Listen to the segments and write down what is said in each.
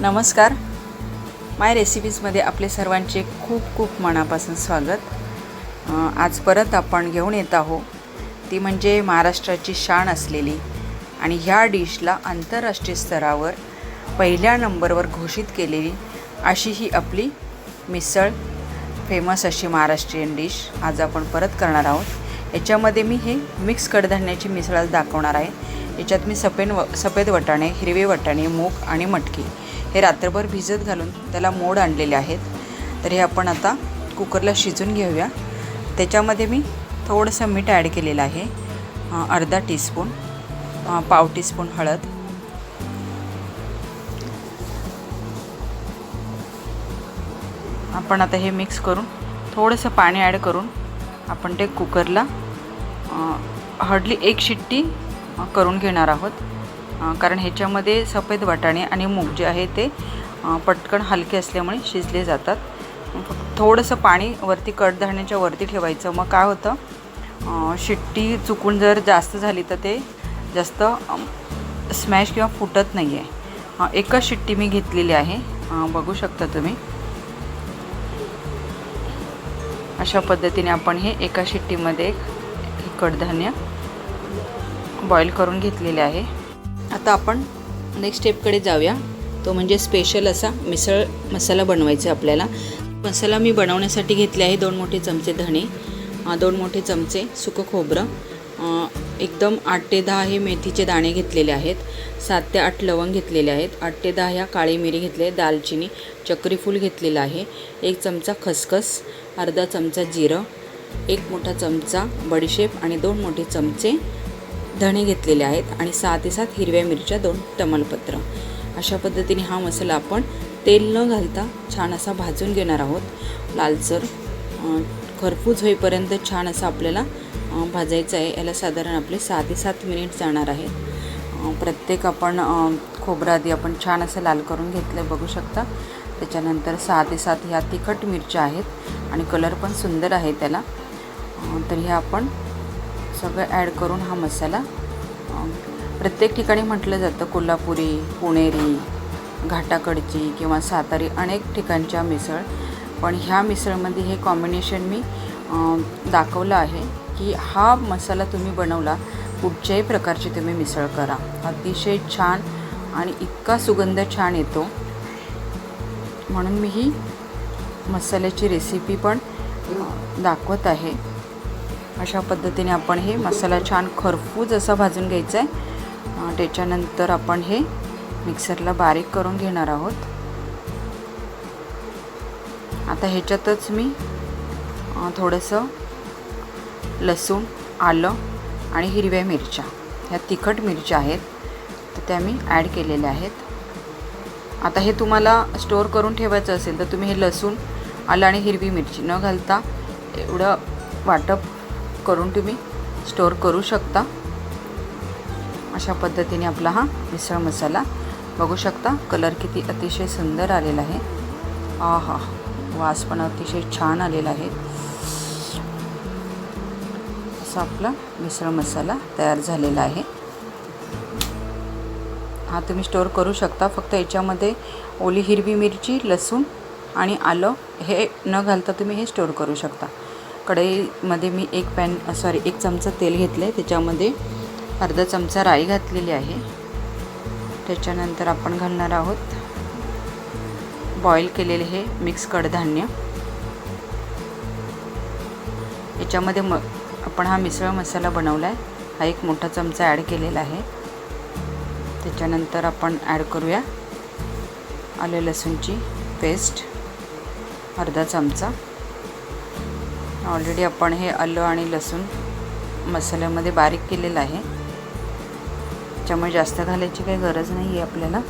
नमस्कार. माय रेसिपीजमध्ये आपले सर्वांचे खूप खूप मनापासून स्वागत. आज परत आपण घेऊन येत आहो ती म्हणजे महाराष्ट्राची शान असलेली आणि ह्या डिशला आंतरराष्ट्रीय स्तरावर पहिल्या नंबरवर घोषित केलेली अशी ही आपली मिसळ फेमस अशी महाराष्ट्रीयन डिश आज आपण परत करणार आहोत. याच्यामध्ये मी हे मिक्स कडधान्याची मिसळ दाखवणार आहे. याच्यात मी सफेद व सफेद वटाणे हिरवे वटाणे मूग आणि मटकी हे रात्रभर भिजत घालून त्याला मोड आणलेले आहेत. तर हे आपण आता कुकरला शिजून घेऊया. त्याच्यामध्ये मी थोडंसं मीठ ॲड केलेलं आहे. अर्धा टीस्पून पाव टीस्पून हळद. आपण आता हे मिक्स करून थोडंसं पाणी ॲड करून आपण ते कुकरला हार्डली एक शिट्टी करून घेणार आहोत. कारण ह्याच्यामध्ये सफेद वाटाणे आणि मूग जे आहे ते पटकन हलके असल्यामुळे शिजले जातात. थोडंसं पाणी वरती कडधान्याच्या वरती ठेवायचं. मग काय होतं शिट्टी चुकून जर जास्त झाली तर ते जास्त स्मॅश किंवा फुटत नाही आहे एकच शिट्टी मी घेतलेली आहे. बघू शकता तुम्ही. अशा पद्धतीने आपण हे एका शिट्टीमध्ये कडधान्य बॉईल करून घेतलेले आहे. आता आपण नेक्स्ट स्टेपकडे जाऊया. तो म्हणजे स्पेशल असा मिसळ मसाला बनवायचा आहे आपल्याला. मसाला मी बनवण्यासाठी घेतले आहे दोन मोठे चमचे धणे दोन मोठे चमचे सुकं खोबरं एकदम आठ ते दहा हे मेथीचे दाणे घेतलेले आहेत. सात ते आठ लवंग घेतलेले आहेत. आठ ते दहा ह्या काळी मिरी घेतले दालचिनी चक्रीफूल घेतलेलं आहे. एक चमचा खसखस अर्धा चमचा जिरं एक मोठा चमचा बडीशेप आणि दोन मोठे चमचे धणे घेतलेले आहेत आणि सहा ते सात हिरव्या मिरच्या दोन तमालपत्र. अशा पद्धतीने हा मसाला आपण तेल न घालता छान असा भाजून घेणार आहोत. लालसर अं, खरपूस होईपर्यंत छान असा आपल्याला भाजायचं आहे. याला साधारण आपले सहा ते सात मिनिट जाणार आहेत. प्रत्येक आपण खोबरा खोबरं आधी आपण छान असं लाल करून घेतलं आहे बघू शकता. त्याच्यानंतर सहा ते सात ह्या तिखट मिरच्या आहेत आणि कलर पण सुंदर आहे त्याला. तर ह्या आपण सगळं ॲड करून हा मसाला प्रत्येक ठिकाणी म्हटलं जातं. कोल्हापुरी पुणेरी घाटाकडची किंवा सातारी अनेक ठिकाणच्या मिसळ. पण ह्या मिसळमध्ये हे कॉम्बिनेशन मी दाखवलं आहे की हा मसाला तुम्ही बनवला कुठच्याही प्रकारची तुम्ही मिसळ करा. अतिशय छान आणि इतका सुगंध छान येतो. म्हणून मी ही मसाल्याची रेसिपी पण दाखवत आहे. अशा पद्धतीने आपण हे मसाला छान खरपूस असा भाजून घ्यायचा आहे. त्याच्यानंतर आपण हे मिक्सरला बारीक करून घेणार आहोत. आता ह्याच्यातच मी थोडंसं लसूण आलं आणि हिरव्या मिरच्या. ह्या तिखट मिरच्या आहेत. तर त्या मी ॲड केलेल्या आहेत. आता हे तुम्हाला स्टोअर करून ठेवायचं असेल तर तुम्ही हे लसूण आलं आणि हिरवी मिरची न घालता एवढं वाटप करून तुम्ही स्टोअर करू शकता. अशा पद्धतीने आपला हा मिसळ मसाला बघू शकता. कलर किती अतिशय सुंदर आलेला आहे. आ हा वास पण अतिशय छान आलेला आहे. असा आपला मिसळ मसाला तयार झालेला आहे. हा तुम्ही स्टोअर करू शकता. फक्त याच्यामध्ये ओली हिरवी मिरची लसूण आणि आलं हे न घालता तुम्ही हे स्टोअर करू शकता. कढईमध्ये मी एक पॅन सॉरी एक चमचा तेल घेतलं आहे त्याच्यामध्ये अर्धा चमचा राई घातलेली आहे. त्याच्यानंतर आपण घालणार आहोत बॉईल केलेले हे मिक्स कडधान्य. याच्यामध्ये म आपण हा मिसळ मसाला बनवला आहे हा एक मोठा चमचा ॲड केलेला आहे. त्याच्यानंतर आपण ॲड करूया आले लसूणची पेस्ट अर्धा चमचा. ऑलरेडी आपण हे आलं आणि लसूण मसाल्यामध्ये बारीक केलेलं आहे. त्याच्यामुळे जास्त घालायची काही गरज नाही आहे आपल्याला.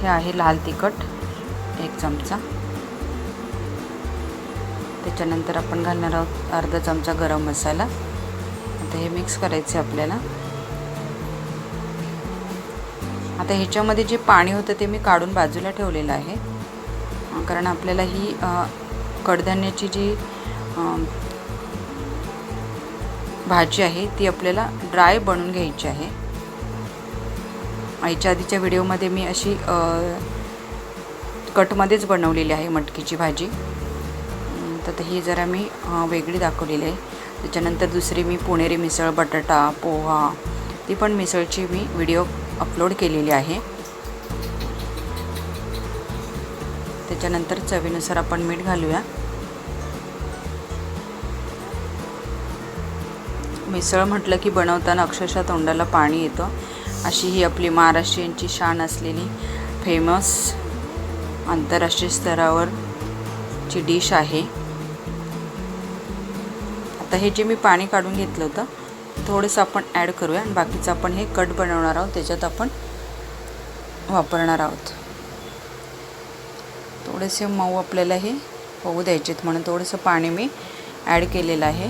हे आहे लाल तिखट एक चमचा. त्याच्यानंतर आपण घालणार आहोत अर्धा चमचा गरम मसाला. आता हे मिक्स करायचं आहे आपल्याला. आता ह्याच्यामध्ये जे पाणी होतं ते मी काढून बाजूला ठेवलेलं आहे. कारण आपल्याला ही कडधान्याची जी भाजी आहे ती आपल्याला ड्राय बनवून घ्यायची आहे. याच्या आधीच्या व्हिडिओमध्ये मी अशी कटमध्येच बनवलेली आहे मटकीची भाजी. तर ही जरा मी वेगळी दाखवलेली आहे. त्याच्यानंतर दुसरी मी पुणेरी मिसळ बटाटा पोहा ती पण मिसळची मी व्हिडिओ अपलोड केलेली आहे. त्याच्यानंतर चवीनुसार आपण मीठ घालूया. मिसळ म्हटलं की बनवताना अक्षरशः तोंडाला पाणी येतं. अशी ही आपली महाराष्ट्रीयनची शान असलेली फेमस आंतरराष्ट्रीय स्तरावरची डिश आहे. आता हे जे मी पाणी काढून घेतलं होतं थोडंसं आपण ॲड करूया आणि बाकीचं आपण हे कट बनवणार आहोत त्याच्यात आपण वापरणार आहोत. थोडेसे मऊ आपल्याला हे होऊ द्यायचेत म्हणून थोडंसं पाणी मी ॲड केलेलं आहे.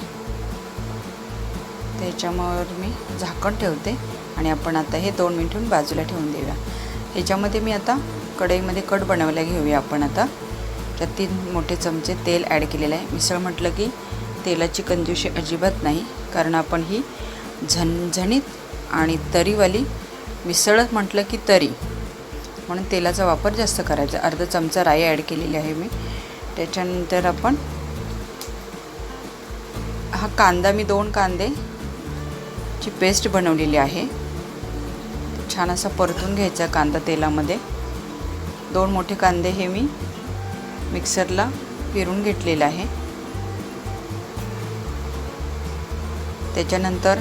त्याच्यामुळे मी झाकण ठेवते आणि आपण आता हे दोन मिनिटून बाजूला ठेवून देऊया. ह्याच्यामध्ये मी आता कढईमध्ये कट बनवायला घेऊया आपण आता. त्यात तीन मोठे चमचे तेल ॲड केलेलं आहे. मिसळ म्हटलं की तेलाची कंजूशी अजिबात नाही कारण आपण ही झणझणीत आणि तरीवाली मिसळ म्हटलं की तरी म्हणून तेलाचा वापर जास्त करायचा. अर्धा चमचा राई ॲड केलेली आहे मी. त्याच्यानंतर आपण हा कांदा मी दोन कांदे ची पेस्ट बनवलेली आहे. छान असा परतून घ्यायचा कांदा तेलामध्ये. दोन मोठे कांदे हे मी मिक्सरला फिरून घेतलेलं आहे. त्याच्यानंतर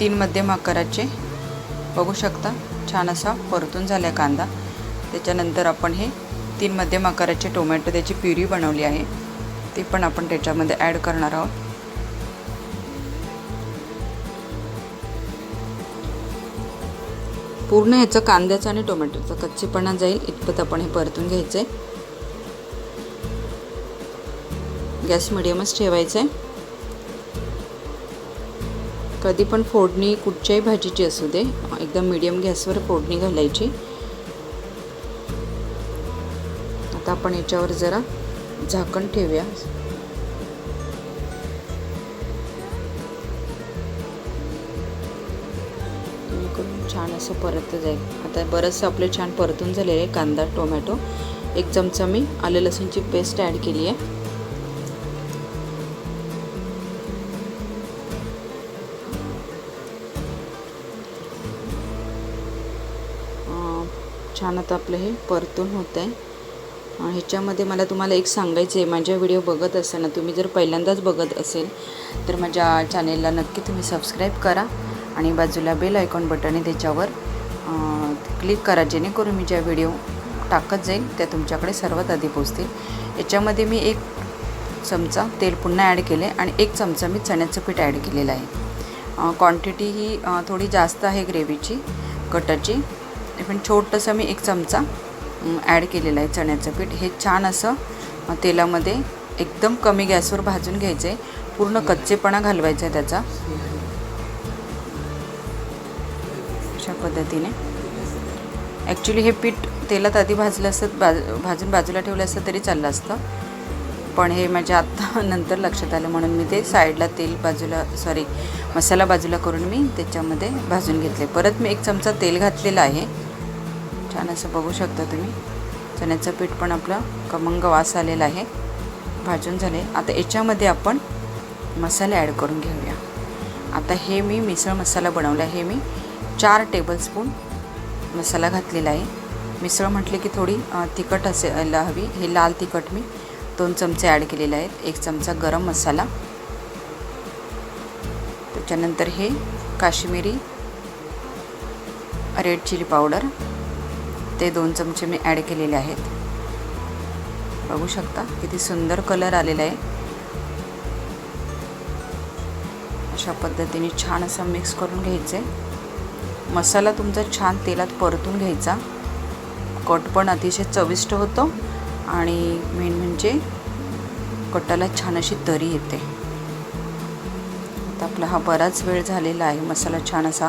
तीन मध्यम आकाराचे बघू शकता छान असा परतून झाला कांदा. त्याच्यानंतर आपण हे तीन मध्यम आकाराचे टोमॅटो त्याची प्युरी बनवली आहे. ती पण आपण त्याच्यामध्ये ॲड करणार आहोत. पूर्ण ह्याचं कांद्याचं आणि टोमॅटोचं कच्चेपणा जाईल इतपत आपण हे परतून घ्यायचं आहे गॅस मिडियमच ठेवायचं आहे कधी पण फोडणी कुठच्याही भाजीची असू दे एकदम मिडियम गॅसवर फोडणी घालायची. आपण याच्यावर जरा झाकण ठेवूया. करून छान असं परत जाईल. आता बरंचसं आपले छान परतून झालेले आहे कांदा टोमॅटो. एक चमचा मी आलं लसूणची पेस्ट ॲड केली आहे. छान आता आपलं हे परतून होत आहे ह्याच्यामध्ये मला तुम्हाला एक सांगायचं आहे. माझ्या व्हिडिओ बघत असताना तुम्ही जर पहिल्यांदाच बघत असेल तर माझ्या चॅनेलला नक्की तुम्ही सबस्क्राईब करा आणि बाजूला बेल आयकॉन बटन आहे त्याच्यावर क्लिक करा जेणेकरून मी ज्या व्हिडिओ टाकत जाईल त्या तुमच्याकडे सर्वात आधी पोचतील याच्यामध्ये मी एक चमचा तेल पुन्हा ॲड केले आणि एक चमचा मी चण्याचं पीठ ॲड केलेलं आहे. क्वांटिटी ही थोडी जास्त आहे ग्रेव्हीची कटाची पण छोटंसं मी एक चमचा ॲड केलेलं आहे चण्याचं पीठ. हे छान असं तेलामध्ये एकदम कमी गॅसवर भाजून घ्यायचं आहे पूर्ण कच्चेपणा घालवायचा आहे त्याचा. अशा पद्धतीने. ॲक्च्युली हे पीठ तेलात आधी भाजलं असतं बाज भाजून बाजूला ठेवलं असतं तरी चाललं असतं. पण हे माझ्या आत्ता नंतर लक्षात आलं म्हणून मी ते साईडला तेल बाजूला सॉरी मसाला बाजूला करून मी त्याच्यामध्ये भाजून घेतले परत मी एक चमचा तेल घातलेलं आहे. छान असं बघू शकता तुम्ही. चण्याचं पीठ पण आपलं कमंग वास आलेला आहे. भाजून झाले. आता याच्यामध्ये आपण मसाले ॲड करून घेऊया. आता हे मी मिसळ मसाला बनवला हे मी चार टेबलस्पून मसाला घातलेला आहे. मिसळ म्हटले की थोडी तिखट असायला हवी. हे लाल तिखट मी दोन चमचे ॲड केलेले आहेत. एक चमचा गरम मसाला. त्याच्यानंतर हे काश्मीरी रेड चिली पावडर ते दोन चमचे मी ॲड केलेले आहेत. बघू शकता किती सुंदर कलर आलेला आहे. अशा पद्धतीने छान असं मिक्स करून घ्यायचं. आहे मसाला तुमचा छान तेलात परतून घ्यायचा. कट पण अतिशय चविष्ट होतो आणि मेन म्हणजे कटाला छान अशी तरी येते. आता आपला हा बराच वेळ झालेला आहे. मसाला छान असा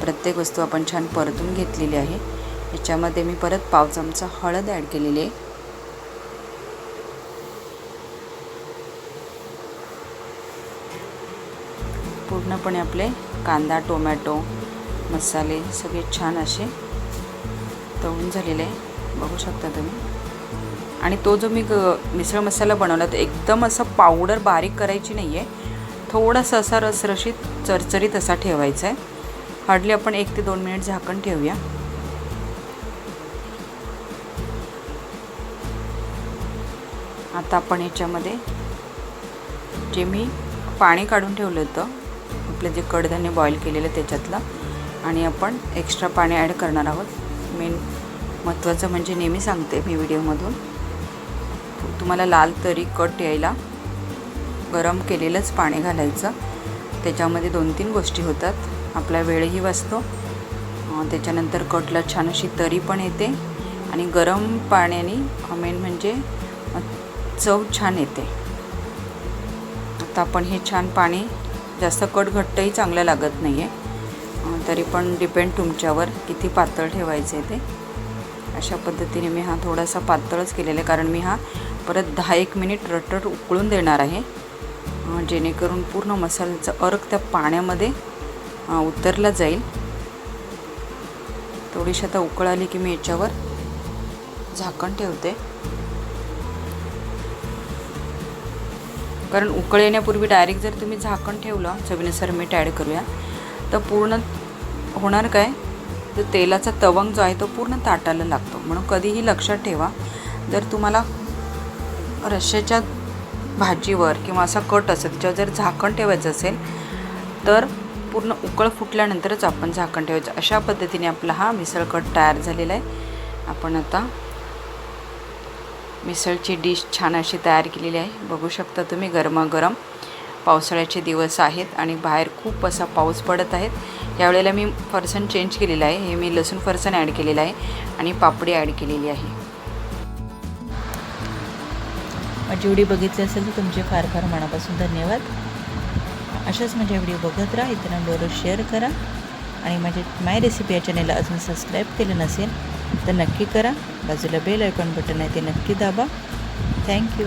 प्रत्येक वस्तू आपण छान परतून घेतलेली आहे. याच्यामध्ये मी परत पाव चमचा हळद ॲड केलेली आहे. पूर्णपणे आपले कांदा टोमॅटो मसाले सगळे छान असे तळून झालेले आहे. बघू शकता तुम्ही. आणि तो जो मी ग मिसळ मसाला बनवला तो एकदम असं पावडर बारीक करायची नाही आहे थोडासा असा रसरशीत चरचरीत असा ठेवायचा आहे. हार्डली आपण एक ते दोन मिनिट झाकण ठेवूया. आता आपण याच्यामध्ये जे मी पाणी काढून ठेवलं होतं आपलं जे कडधान्य बॉईल केलेलं त्याच्यातलं आणि आपण एक्स्ट्रा पाणी ॲड करणार आहोत. मेन महत्त्वाचं म्हणजे नेहमी सांगते मी व्हिडिओमधून. तुम्हाला लाल तरी कट यायला गरम केलेलंच पाणी घालायचं. त्याच्यामध्ये दोन तीन गोष्टी होतात. आपला वेळही वाचतो. त्याच्यानंतर कटला छान अशी तरी पण येते. आणि गरम पाण्याने मेन म्हणजे चव छान येते. आता आपण हे छान पाणी जास्त कट घट्टही चांगलं लागत नाही आहे तरी पण डिपेंड तुमच्यावर किती पातळ ठेवायचं आहे ते. अशा पद्धतीने मी हा थोडासा पातळच केलेला आहे कारण मी हा परत दहा एक मिनिट रटरट उकळून देणार आहे. जेणेकरून पूर्ण मसाल्याचा अर्क त्या पाण्यामध्ये उतरला जाईल. थोडीशी आता उकळ आली की मी याच्यावर झाकण ठेवते. कारण उकळ येण्यापूर्वी डायरेक्ट जर तुम्ही झाकण ठेवलं चवीनुसार मीठ ॲड करूया तर पूर्ण होणार काय? तर तेलाचा तवंग जो आहे तो पूर्ण ताटाला लागतो. म्हणून कधीही लक्षात ठेवा जर तुम्हाला रश्श्याच्या भाजीवर किंवा असा कट असेल त्याच्यावर जर झाकण ठेवायचं असेल तर पूर्ण उकळ फुटल्यानंतरच आपण झाकण ठेवायचं. अशा पद्धतीने आपला हा मिसळ कट तयार झालेला आहे. आपण आता मिसळची डिश छान अशी तयार केलेली आहे. बघू शकता तुम्ही गरमागरम पावसाळ्याचे दिवस आहेत आणि बाहेर खूप असा पाऊस पडत आहेत. यावेळेला मी फरसन चेंज केलेलं आहे. हे मी लसूण फरसन ॲड केलेलं आहे आणि पापडी ॲड केलेली आहे. माझी व्हिडिओ बघितली असेल तर तुमचे फार फार मनापासून धन्यवाद. अशाच माझ्या व्हिडिओ बघत राहा. इतरांबरोबर शेअर करा. आणि माझे माय रेसिपी या चॅनेलला अजून सबस्क्राईब केलं नसेल तर नक्की करा. बाजूला बेल आयकॉन बटन आहे ते नक्की दाबा. थँक्यू